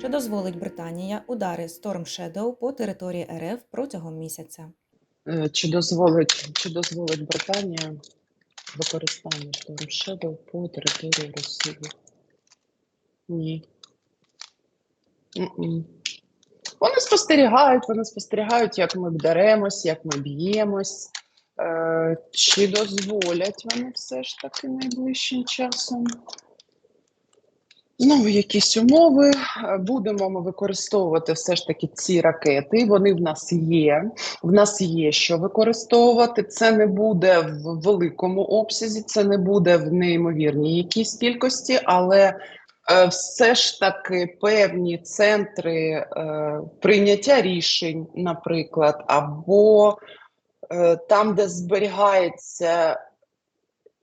Чи дозволить Британія удари Storm Shadow по території РФ протягом місяця? Е, Чи дозволить, чи дозволить Британія використання Storm Shadow по території Росії? Ні. М-м. Вони спостерігають, вони спостерігають, як ми вдаремось, як ми б'ємось. Е, чи дозволять вони все ж таки найближчим часом? Знову якісь умови. Е, Будемо ми використовувати все ж таки ці ракети. Вони в нас є. В нас є що використовувати. Це не буде в великому обсязі, це не буде в неймовірній якійсь кількості, але е, все ж таки певні центри е, прийняття рішень, наприклад, або е, там, де зберігається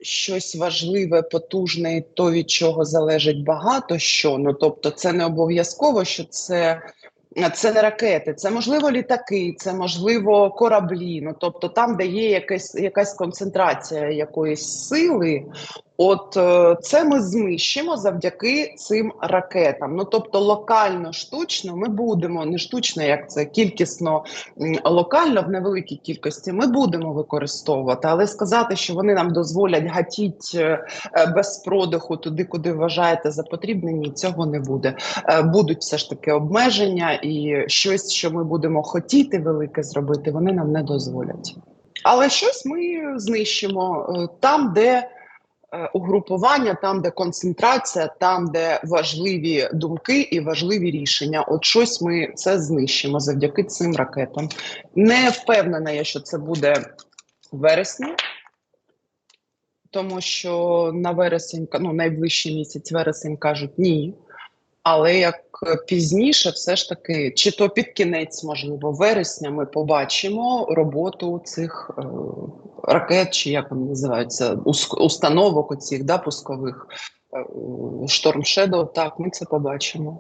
щось важливе, потужне, то від чого залежить багато що. Ну тобто, це не обов'язково, що це. Це не ракети, це можливо літаки, це можливо кораблі. Ну тобто, там, де є якась, якась концентрація якоїсь сили, от е, це ми знищимо завдяки цим ракетам. Ну тобто, локально, штучно ми будемо не штучно, як це кількісно локально в невеликій кількості. Ми будемо використовувати, але сказати, що вони нам дозволять гатіть е, е, без продиху туди, куди вважаєте за потрібне, ні, цього не буде. Будуть все ж таки обмеження, і щось, що ми будемо хотіти велике зробити, вони нам не дозволять. Але щось ми знищимо там, де угрупування, там, де концентрація, там, де важливі думки і важливі рішення. От щось ми це знищимо завдяки цим ракетам. Не впевнена я, що це буде в вересні, тому що на вересень, ну найближчий місяць вересень кажуть ні. Але як пізніше, все ж таки, чи то під кінець, можливо, вересня, ми побачимо роботу цих е, ракет, чи як вони називаються, установок оцих да, пускових е, Storm Shadow, Так, ми це побачимо.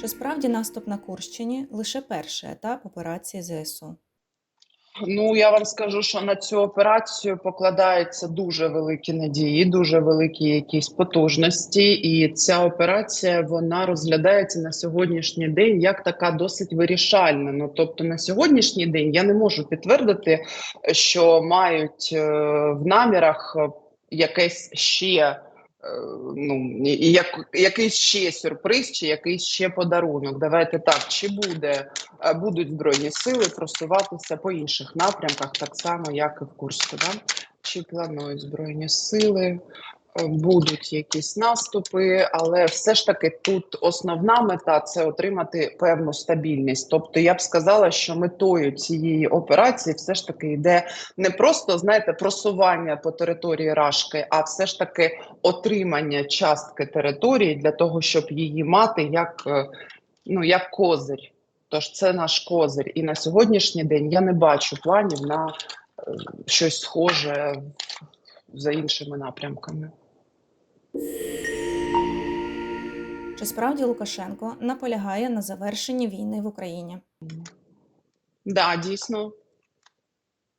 Чи справді наступ на Курщині лише перший етап операції ЗСУ? Ну я вам скажу, що на цю операцію покладаються дуже великі надії, дуже великі якісь потужності, і ця операція вона розглядається на сьогоднішній день як така досить вирішальна. Ну тобто, на сьогоднішній день я не можу підтвердити, що мають е, в намірах е, якесь ще. Е, Ну, як, якийсь ще сюрприз, чи якийсь ще подарунок. Давайте так, чи буде е, будуть збройні сили просуватися по інших напрямках, так само, як і в Курську. Да? Чи планують збройні сили, будуть якісь наступи, але все ж таки тут основна мета це отримати певну стабільність. Тобто, я б сказала, що метою цієї операції все ж таки йде не просто знаєте просування по території Рашки, а все ж таки отримання частки території для того, щоб її мати як, е, ну, як козир. Тож це наш козир. І на сьогоднішній день я не бачу планів на е, щось схоже за іншими напрямками. Чи справді Лукашенко наполягає на завершенні війни в Україні? Да, дійсно.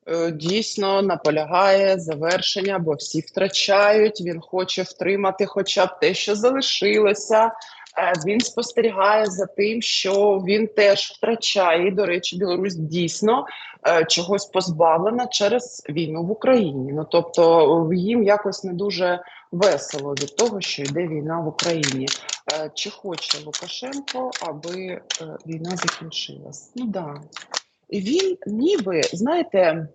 Е, Дійсно наполягає завершення, бо всі втрачають. Він хоче втримати хоча б те, що залишилося. Е, Він спостерігає за тим, що він теж втрачає. І, до речі, Білорусь дійсно е, чогось позбавлена через війну в Україні. Ну тобто їм якось не дуже весело від того, що йде війна в Україні. Е, Чи хоче Лукашенко, аби війна закінчилась? Ну да. Він ніби, знаєте,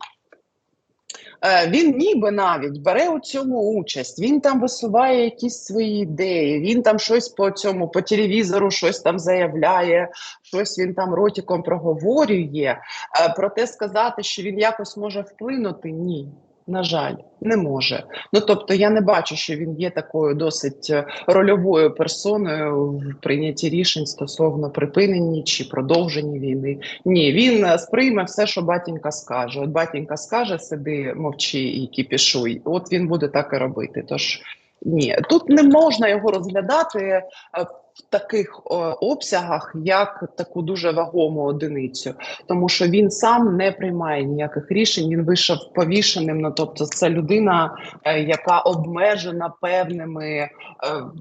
він ніби навіть бере у цьому участь, він там висуває якісь свої ідеї, він там щось по цьому, по телевізору щось там заявляє, щось він там ротиком проговорює. Е, Проте сказати, що він якось може вплинути, ні. На жаль, не може. Ну тобто, я не бачу, що він є такою досить е, рольовою персоною в прийнятті рішень стосовно припинення чи продовження війни. Ні, він е, сприйме все, що батінька скаже. От батінька скаже, сиди, мовчи і кіпішуй. От він буде так і робити. Тож ні, тут не можна його розглядати е, в таких обсягах, як таку дуже вагому одиницю, тому що він сам не приймає ніяких рішень. Він вийшов повішеним. Ну тобто, це людина, е, яка обмежена певними е,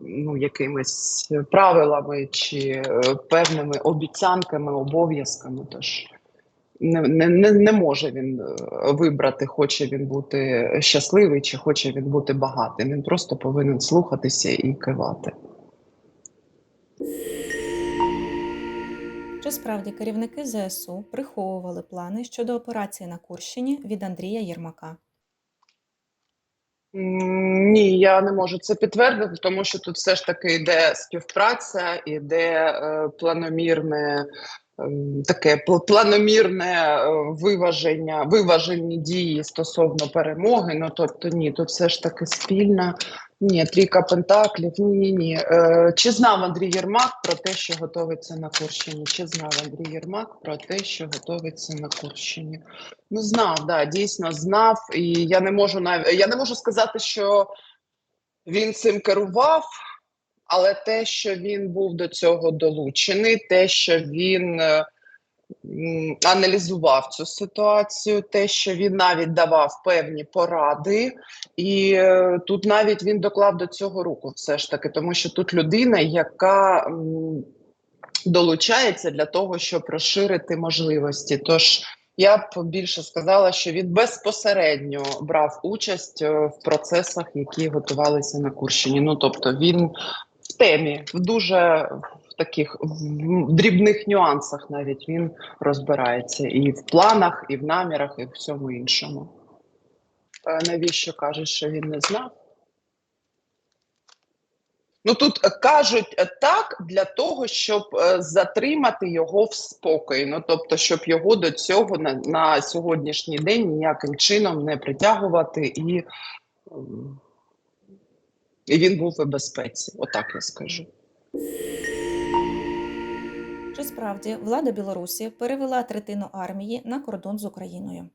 ну якимись правилами чи е, певними обіцянками, обов'язками. Тож не, не, не, може він е, вибрати, хоче він бути щасливий чи хоче він бути багатим. Він просто повинен слухатися і кивати. Чи справді керівники ЗСУ приховували плани щодо операції на Курщині від Андрія Єрмака? Ні, я не можу це підтвердити, тому що тут все ж таки йде співпраця, іде е, планомірне. Ем, Таке планомірне е, виваження, виважені дії стосовно перемоги. Ну тобто, ні, тут все ж таки спільна. Ні, трійка пентаклів. Ні, ні, ні. Е, чи знав Андрій Єрмак про те, що готовиться на Курщині? Чи знав Андрій Єрмак про те, що готовиться на Курщині? Ну, знав, да, дійсно знав, і я не можу навіть я не можу сказати, що він цим керував, але те, що він був до цього долучений, те, що він е, аналізував цю ситуацію, те, що він навіть давав певні поради, і е, тут навіть він доклав до цього руку, все ж таки, тому що тут людина, яка долучається для того, щоб розширити можливості. Тож я б більше сказала, що він безпосередньо брав участь е, в процесах, які готувалися на Курщині. Ну тобто він в в дуже в таких в дрібних нюансах навіть він розбирається і в планах, і в намірах, і в всьому іншому. Е, Навіщо кажеш, що він не знав? Ну тут кажуть е, так для того, щоб е, затримати його в спокої. Ну тобто, щоб його до цього на, на сьогоднішній день ніяким чином не притягувати і, і він був у безпеці. Отак я скажу. Чи справді влада Білорусі перевела третину армії на кордон з Україною?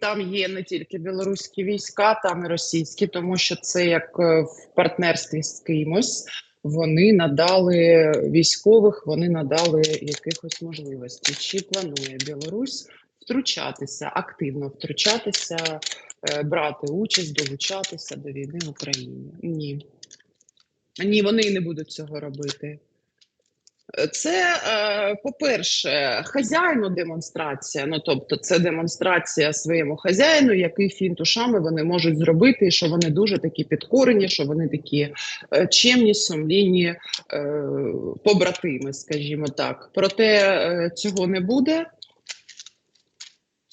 Там є не тільки білоруські війська, там і російські, тому що це як е, в партнерстві з кимось. Вони надали військових, вони надали якихось можливостей. Чи планує Білорусь втручатися, активно втручатися, брати участь, долучатися до війни в Україні? Ні. Ні, вони і не будуть цього робити. Це, е, по-перше, хазяїну демонстрація. Ну тобто, це демонстрація своєму хазяїну, який фінт ушами вони можуть зробити, і що вони дуже такі підкорені, що вони такі е, чемні, сумлінні е, побратими, скажімо так. Проте е, цього не буде.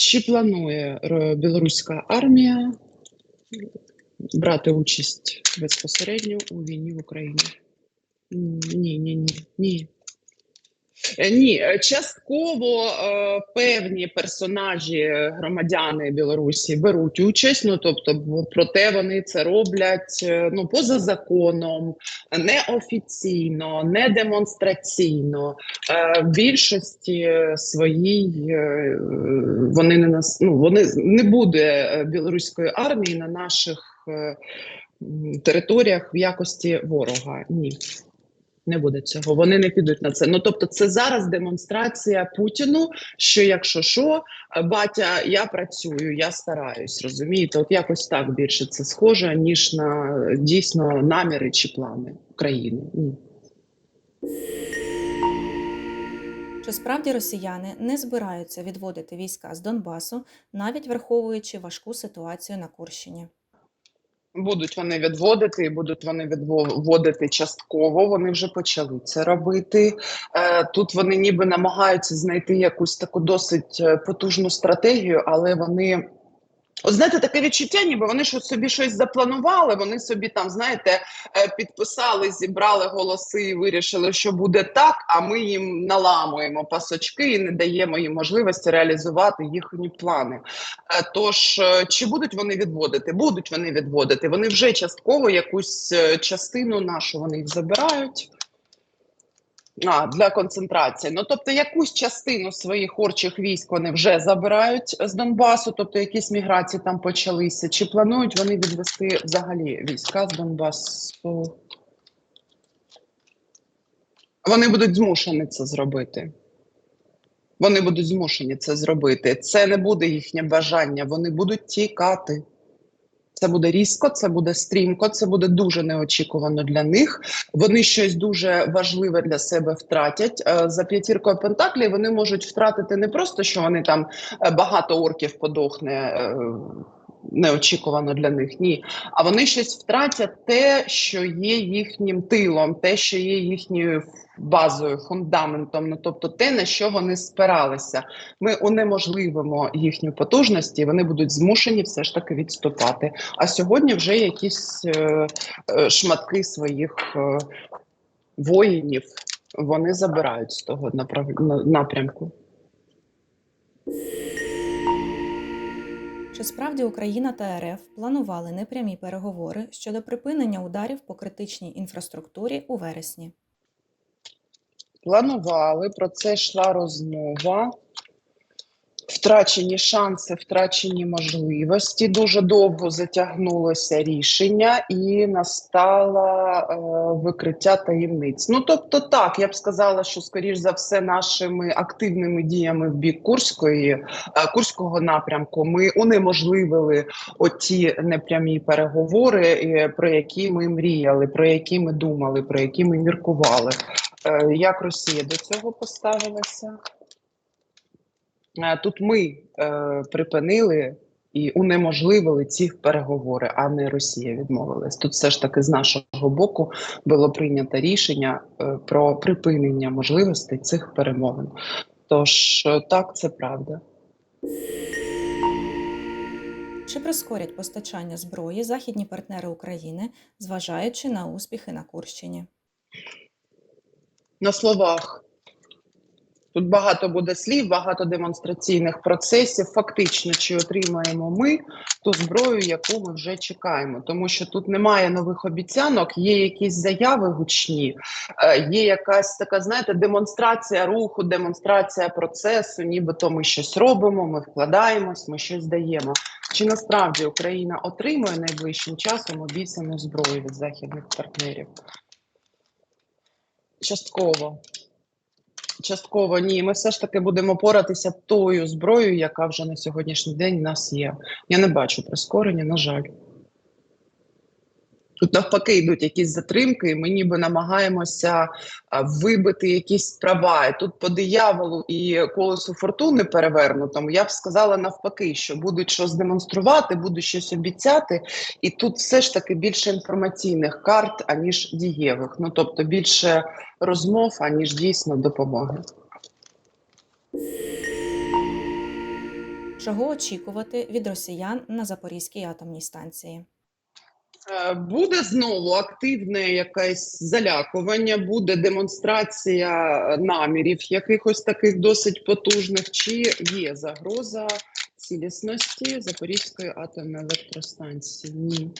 Чи планує е, білоруська армія брати участь безпосередньо у війні в Україні? Ні, ні, ні, ні. Е, Ні, е, частково е, певні персонажі, е, громадяни Білорусі беруть участь. Ну тобто, проте вони це роблять ну поза законом, неофіційно, не демонстраційно. Е, в більшості своїй е, вони не нас ну вони не буде білоруської армії на наших е, територіях в якості ворога. Ні. Не буде цього, вони не підуть на це. Ну тобто, це зараз демонстрація Путіну, що якщо що, батя, я працюю, я стараюсь, розумієте? От якось так більше це схоже, ніж на дійсно наміри чи плани країни. Ні. Чи справді росіяни не збираються відводити війська з Донбасу, навіть враховуючи важку ситуацію на Курщині? Будуть вони відводити, і будуть вони відводити частково. Вони вже почали це робити. Е, Тут вони ніби намагаються знайти якусь таку досить е, потужну стратегію, але вони. От знаєте, таке відчуття, ніби вони щось собі щось запланували. Вони собі там, знаєте, е, підписали, зібрали голоси і вирішили, що буде так. А ми їм наламуємо пасочки і не даємо їм можливості реалізувати їхні плани. Е, Тож, е, чи будуть вони відводити? Будуть вони відводити. Вони вже частково якусь частину нашу вони їх забирають. А, для концентрації. Ну, тобто, якусь частину своїх орчих військ вони вже забирають з Донбасу, тобто якісь міграції там почалися. Чи планують вони відвести взагалі війська з Донбасу? Вони будуть змушені це зробити. Вони будуть змушені це зробити. Це не буде їхнє бажання. Вони будуть тікати. Це буде різко, це буде стрімко, це буде дуже неочікувано для них. Вони щось дуже важливе для себе втратять. Е, За п'ятіркою Пентаклі. вони можуть втратити не просто, що вони там е, багато орків подохне. Неочікувано для них, ні. А вони щось втратять те, що є їхнім тилом, те, що є їхньою базою, фундаментом, ну тобто те, на що вони спиралися. Ми унеможливимо їхню потужність, і вони будуть змушені все ж таки відступати. А сьогодні вже якісь е, е, шматки своїх е, воїнів вони забирають з того напрямку. Чи справді Україна та РФ планували непрямі переговори щодо припинення ударів по критичній інфраструктурі у вересні? Планували, про це йшла розмова. Втрачені шанси, втрачені можливості. Дуже довго затягнулося рішення і настало е, викриття таємниць. Ну тобто, так я б сказала, що скоріш за все, нашими активними діями в бік Курської е, Курського напрямку ми унеможливили оті непрямі переговори, е, про які ми мріяли, про які ми думали, про які ми міркували. Е, Як Росія до цього поставилася? Е, Тут ми е, припинили і унеможливили ці переговори, а не Росія відмовилась. Тут все ж таки з нашого боку було прийнято рішення е, про припинення можливостей цих перемовин. Тож е, так, це правда. Чи прискорять постачання зброї західні партнери України, зважаючи на успіхи на Курщині? На словах. Тут багато буде слів, багато демонстраційних процесів. Фактично, чи отримаємо ми ту зброю, яку ми вже чекаємо, тому що тут немає нових обіцянок, є якісь заяви гучні, е, є якась така, знаєте, демонстрація руху, демонстрація процесу, нібито ми щось робимо, ми вкладаємось, ми щось даємо. Чи насправді Україна отримує найближчим часом обіцяну зброю від західних партнерів? Частково. Частково ні. Ми все ж таки будемо поратися тою зброєю, яка вже на сьогоднішній день в нас є. Я не бачу прискорення, на жаль. Тут навпаки йдуть якісь затримки, і ми ніби намагаємося вибити якісь права. І тут по дияволу і колесу фортуни перевернутому, я б сказала навпаки, що будуть щось демонструвати, будуть щось обіцяти, і тут все ж таки більше інформаційних карт, аніж дієвих. Ну тобто більше розмов, аніж дійсно допомоги. Чого очікувати від росіян на Запорізькій атомній станції? Е, Буде знову активне якесь залякування, буде демонстрація намірів якихось таких досить потужних, чи є загроза цілісності Запорізької атомної електростанції? Ні.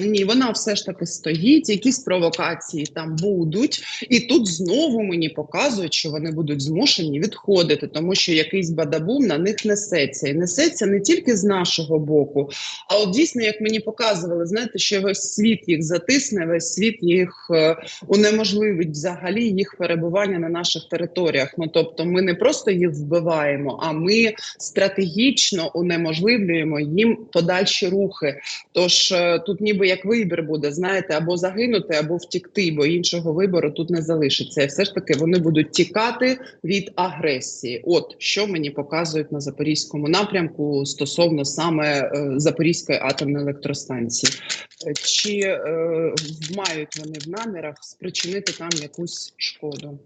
Ні, вона все ж таки стоїть, якісь провокації там будуть, і тут знову мені показують, що вони будуть змушені відходити, тому що якийсь бадабум на них несеться. І несеться не тільки з нашого боку, а от дійсно, як мені показували, знаєте, що весь світ їх затисне, весь світ їх е, унеможливить взагалі їх перебування на наших територіях. Ну тобто, ми не просто їх вбиваємо, а ми стратегічно унеможливлюємо їм подальші рухи. Тож е, тут ніби як вибір буде, знаєте, або загинути, або втікти, бо іншого вибору тут не залишиться. І все ж таки вони будуть тікати від агресії. От що мені показують на запорізькому напрямку стосовно саме е, Запорізької атомної електростанції. Чи е, мають вони в намірах спричинити там якусь шкоду?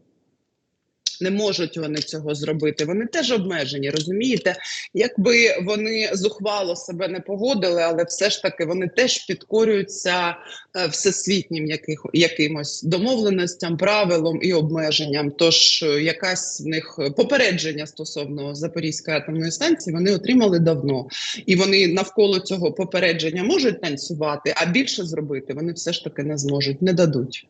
Не можуть вони цього зробити. Вони теж обмежені, розумієте? Якби вони зухвало себе не погодили, але все ж таки вони теж підкорюються е, всесвітнім яких, якимось домовленостям, правилам і обмеженням. Тож е, якась в них попередження стосовно Запорізької атомної станції вони отримали давно, і вони навколо цього попередження можуть танцювати, а більше зробити вони все ж таки не зможуть, не дадуть.